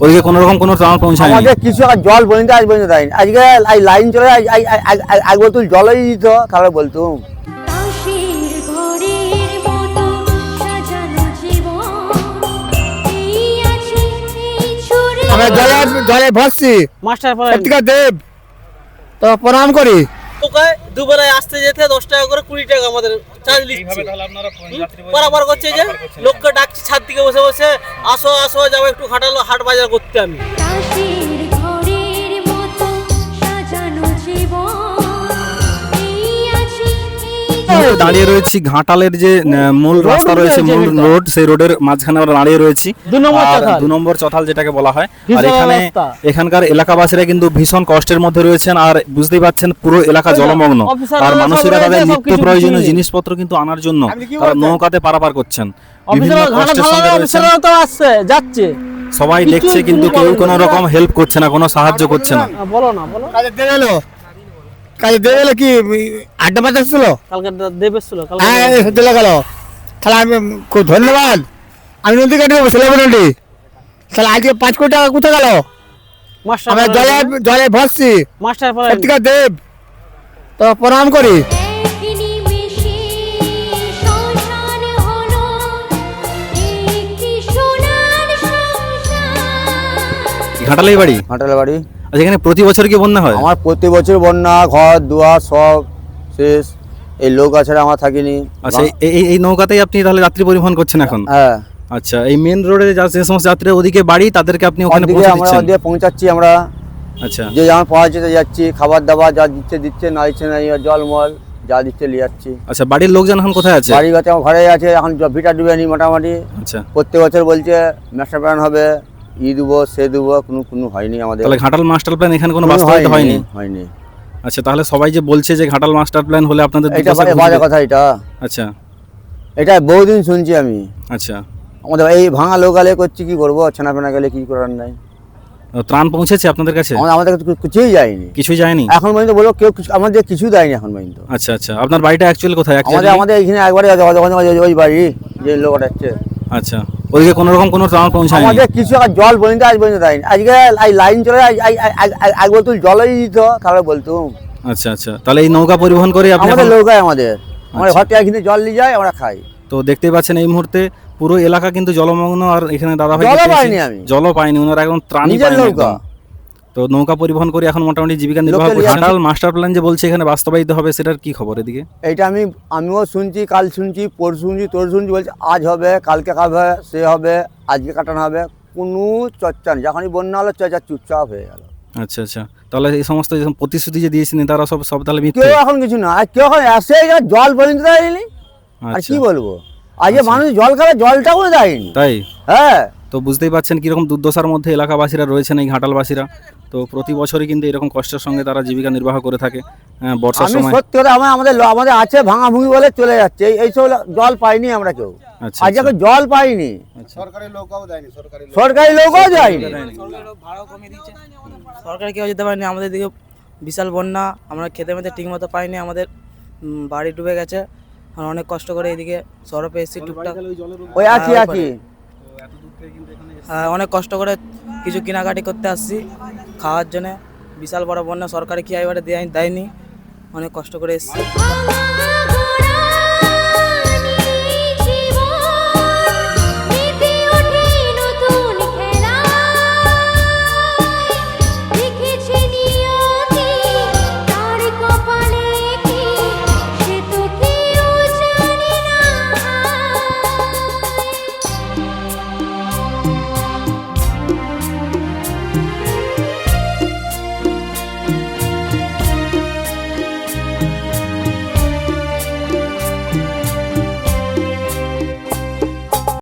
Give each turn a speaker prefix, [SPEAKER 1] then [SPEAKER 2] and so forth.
[SPEAKER 1] ওদিকে কোনো রকম কোনো ত্রাণ পৌঁছায়নি।
[SPEAKER 2] আমাদের কিছু আর জল পর্যন্ত আজ পর্যন্ত দেয়নি। আজকে এই লাইন চলে আজ- বোতল জলই দিত তাহলে বলতুম
[SPEAKER 3] তাসের ঘরের মতো সাজানো জীবন এই আছে এই ছুরি
[SPEAKER 4] আমরা জলে জলে ভাসছি।
[SPEAKER 5] মাস্টার
[SPEAKER 4] দেব তো প্রণাম করি।
[SPEAKER 5] টোকায় দুবেলায় আসতে যেতে দশ টাকা করে কুড়ি টাকা আমাদের চার্জ নিচ্ছে। বরাবর করছে যে লোককে ডাকছি ছাদ দিকে বসে বসে আসো আসো যাব একটু খাটালো হাট বাজার করতে আমি।
[SPEAKER 1] দাঁড়িয়ে রয়েছি ঘাটালের যে মূল রাস্তা রয়েছে মূল রোড সেই রোডের মাঝখানে আমরা দাঁড়িয়ে রয়েছি।
[SPEAKER 5] দু নম্বর
[SPEAKER 1] আর
[SPEAKER 5] চথাল।
[SPEAKER 1] দু নম্বর চথাল যেটাকে বলা হয়। আর এখানে এখানকার এলাকাবাসীরা কিন্তু ভীষণ কষ্টের মধ্যে রয়েছেন আর বুঝতেই পাচ্ছেন পুরো এলাকা জলমগ্ন। আর মানুষেরা তাদের নিত্য প্রয়োজনীয় জিনিসপত্র কিন্তু আনার জন্য তারা নৌকাতে পারাপার করছেন। বিভিন্ন কষ্টের সঙ্গে রয়েছেন।
[SPEAKER 5] অফিসাররা তো আসছে যাচ্ছে।
[SPEAKER 1] সবাই দেখছে কিন্তু কেউ। কোনো রকম হেল্প করছে না কোনো সাহায্য করছে না।
[SPEAKER 5] বলো না বলো।
[SPEAKER 4] কাজে দেবে কি আড্ডা বাজার ছিল
[SPEAKER 5] কালকে দেব এসছিল কালকে
[SPEAKER 4] হ্যাঁ চলে গেল। তাহলে আমি খুব ধন্যবাদ। আমি নদী কাটি দেবো ছেলে নদী। তাহলে আজকে পাঁচ কোটি টাকা কোথায় গেল?
[SPEAKER 5] মাস্টার
[SPEAKER 4] আমরা জলে জলে ভাসছি।
[SPEAKER 5] মাস্টার
[SPEAKER 4] সত্যিকার দেব। তো প্রণাম করি।
[SPEAKER 1] ঘাটালেই বাড়ি?
[SPEAKER 2] হাঁটালে বাড়ি।
[SPEAKER 1] আচ্ছা এখানে প্রতি বছর কি বন্যা হয়?
[SPEAKER 2] আমার প্রতি বছর বন্যা ঘর দুয়ার সব শেষ। এই লোক আছে আমার থাকিনি।
[SPEAKER 1] আচ্ছা এই- এই নৌকাতেই আপনি তাহলে যাত্রী পরিবহন করছেন এখন?
[SPEAKER 2] হ্যাঁ।
[SPEAKER 1] আচ্ছা এই মেন রোডে যা যে সমস্ত যাত্রী ওদিকে বাড়ি তাদেরকে আপনি ওখানে
[SPEAKER 2] আমরা ওদিকে পৌঁছাচ্ছি আমরা।
[SPEAKER 1] আচ্ছা।
[SPEAKER 2] যে যেমন পৌঁছাতে যাচ্ছি। খাবার দাবার যা দিচ্ছে দিচ্ছে না দিচ্ছে না জল মল যা দিচ্ছে নিয়ে যাচ্ছি।
[SPEAKER 1] আচ্ছা বাড়ির লোকজন এখন কোথায় আছে?
[SPEAKER 2] বাড়ি কাছে আমার ঘরে আছে। এখন ভিটা ডুবে নি মোটামুটি।
[SPEAKER 1] আচ্ছা।
[SPEAKER 2] প্রত্যেক বছর বলছে মাস্টার প্ল্যান হবে। ই দেবো সে দেবো কোনো কোনো হয়নি আমাদের।
[SPEAKER 1] তাহলে ঘাটাল মাস্টার প্ল্যান এখানে কোনো বাস্তবায়িত হয়নি
[SPEAKER 2] হয়নি?
[SPEAKER 1] আচ্ছা তাহলে সবাই যে বলছে যে ঘাটাল মাস্টার প্ল্যান হলে আপনাদের
[SPEAKER 2] এটা বাজে- কথা এটা।
[SPEAKER 1] আচ্ছা।
[SPEAKER 2] এটা বহুদিন শুনছি আমি।
[SPEAKER 1] আচ্ছা।
[SPEAKER 2] আমাদের এই ভাঙা লোকালে করছি কি করব? ছেনা ফেনা গেলে কি করার নাই।
[SPEAKER 1] ত্রাণ পৌঁছেছে আপনাদের কাছে?
[SPEAKER 2] আমাদের কাছে কিছুই যায়নি।
[SPEAKER 1] কিছুই যায়নি?
[SPEAKER 2] এখন পর্যন্ত বলো কেউ আমাদের কিছু দেয়নি এখন পর্যন্ত।
[SPEAKER 1] আচ্ছা আচ্ছা। আপনার বাড়িটা অ্যাকচুয়ালি কোথায়?
[SPEAKER 2] আমাদের আমাদের এখানে একবারে আছে, ওই- বাড়ি যে লোক যাচ্ছে
[SPEAKER 1] আচ্ছা। ওদিকে কোনো রকম কোনো পৌঁছায়
[SPEAKER 2] আমাদের কিছু আর জল আজ দেয়নি আজকে লাইন চলে আজ- জলই দিত তাহলে বলতুম।
[SPEAKER 1] আচ্ছা আচ্ছা। তাহলে এই নৌকা পরিবহন করে আপনি
[SPEAKER 2] আমাদের
[SPEAKER 1] এখন-
[SPEAKER 2] আমাদের।
[SPEAKER 1] আচ্ছা।
[SPEAKER 2] ঘর থেকে কিন্তু জল নিয়ে যায় আমরা খাই।
[SPEAKER 1] তো দেখতেই পাচ্ছেন এই মুহূর্তে পুরো এলাকা কিন্তু জলমগ্ন আর এখানে দাদা ভাই
[SPEAKER 2] জলও পাইনি আমি।
[SPEAKER 1] জলও পাইনি ওনারা একদম ত্রাণই
[SPEAKER 2] নৌকা।
[SPEAKER 1] তো নৌকা পরিবহন করে এখন মোটামুটি জীবিকা নির্বাহ ঘাটাল মাস্টার প্ল্যান যে বলছে এখানে বাস্তবায়িত হবে সেটার কি খবর এদিকে?
[SPEAKER 2] এইটা আমি আমিও শুনছি কাল শুনছি পরশু শুনছি তোর শুনছি বলছে আজ হবে কালকে হবে সে হবে আজকে কাটানো হবে কোনো চর্চা নেই। যখনই বন্যা হলো চর্চা চুপচাপ হয়ে গেল।
[SPEAKER 1] আচ্ছা আচ্ছা। তাহলে এই সমস্ত যে প্রতিশ্রুতি যে দিয়েছিলেন তারা সব সব তাহলে
[SPEAKER 2] কেউ এখন কিছু না। আর কেউ এখন যা জল পর্যন্ত দেয়নি। আর
[SPEAKER 1] আচ্ছা।
[SPEAKER 2] কি বলব? আজকে মানুষ জল খাবে জলটাও দেয়নি।
[SPEAKER 1] তাই?
[SPEAKER 2] হ্যাঁ।
[SPEAKER 1] তো বুঝতেই পাচ্ছেন কীরকম দুর্দশার মধ্যে এলাকাবাসীরা রয়েছেন এই ঘাটালবাসীরা। তো প্রতি বছরই কিন্তু এরকম কষ্টের সঙ্গে তারা জীবিকা নির্বাহ করে থাকে হ্যাঁ, বর্ষার সময়।
[SPEAKER 2] সত্যি কথা আমার আমাদের আমাদের আছে ভাঙা ভুঙি বলে চলে যাচ্ছে। এই- সব জল পাইনি আমরা কেউ।
[SPEAKER 1] আচ্ছা
[SPEAKER 2] আজকে
[SPEAKER 1] আচ্ছা।
[SPEAKER 2] জল পাইনি। সরকারি লোকও দেয়নি
[SPEAKER 6] সরকার কেউ যেতে পারেনি আমাদের দিকে বিশাল বন্যা আমরা খেতে মেতে ঠিক মতো পাইনি আমাদের বাড়ি ডুবে গেছে। আর অনেক কষ্ট করে এদিকে সরপে এসেছি টুকটাক।
[SPEAKER 2] ওই আছি আছি।
[SPEAKER 6] অনেক কষ্ট করে কিছু কেনাকাটি করতে আসছি। খাওয়ার জন্য বিশাল বড় বন্যা সরকারি কি এবারে দেয় দেয়নি। অনেক কষ্ট করে এসেছি।